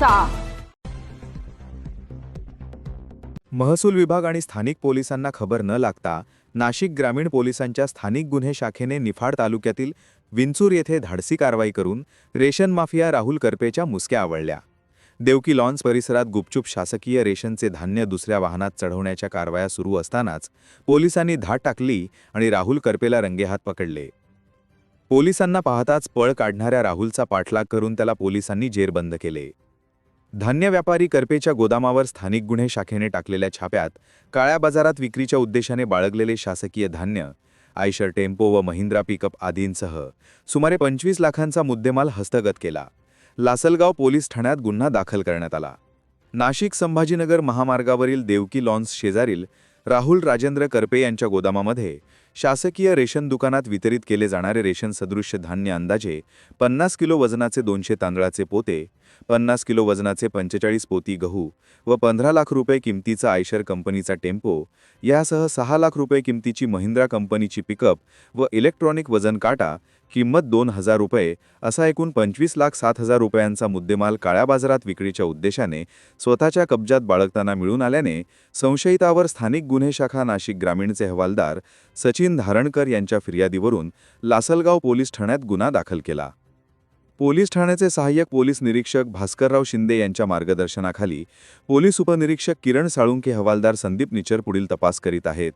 करायचा महसूल विभाग आणि स्थानिक पोलिसांना खबर न लागता नाशिक ग्रामीण पोलिसांच्या स्थानिक गुन्हे शाखेने निफाड तालुक्यातील विंचूर येथे धाडसी कारवाई करून रेशन माफिया राहुल करपेच्या मुसक्या आवळल्या. देवकी लॉन्स परिसरात गुपचूप शासकीय रेशनचे धान्य दुसऱ्या वाहनात चढवण्याच्या कारवाया सुरू असतानाच पोलिसांनी धाड टाकली आणि राहुल करपेला रंगेहात पकडले. पोलिसांना पाहताच पळ काढणाऱ्या राहुलचा पाठलाग करून त्याला पोलिसांनी जेरबंद केले. धान्य व्यापारी करपेच्या गोदामावर स्थानिक गुन्हे शाखेने टाकलेल्या छाप्यात काळ्या बाजारात विक्रीच्या उद्देशाने बाळगलेले शासकीय धान्य आयशर टेम्पो व महिंद्रा पिकअप आदींसह सुमारे पंचवीस लाखांचा मुद्देमाल हस्तगत केला. लासलगाव पोलीस ठाण्यात गुन्हा दाखल करण्यात आला. नाशिक संभाजीनगर महामार्गावरील देवकी लॉन्स शेजारील राहुल राजेंद्र करपे यांच्या गोदामामध्ये शासकीय रेशन दुकानात वितरित केले जाणारे रेशन सदृश्य धान्य अंदाजे पन्नास किलो वजनाचे दोनशे तांदळाचे पोते पन्नास किलो वजनाचे पंचेचाळीस पोती गहू व पंधरा लाख रुपये किमतीचा आयशर कंपनीचा टेम्पो यासह सहा लाख रुपये किमतीची महिंद्रा कंपनीची पिकअप व इलेक्ट्रॉनिक वजन काटा किंमत दोन हजार रुपये असा एकूण पंचवीस लाख सात हजार रुपयांचा मुद्देमाल काळ्या बाजारात विक्रीच्या उद्देशाने स्वतःच्या कब्जात बाळगताना मिळून आल्याने संशयितावर स्थानिक गुन्हे शाखा नाशिक ग्रामीणचे हवालदार सचिन धारणकर यांच्या फिर्यादीवरून लासलगाव पोलीस ठाण्यात गुन्हा दाखल केला. पोलीस ठाण्याचे सहाय्यक पोलीस निरीक्षक भास्करराव शिंदे यांच्या मार्गदर्शनाखाली पोलीस उपनिरीक्षक किरण साळुंके हवालदार संदीप निचर पुढील तपास करीत आहेत.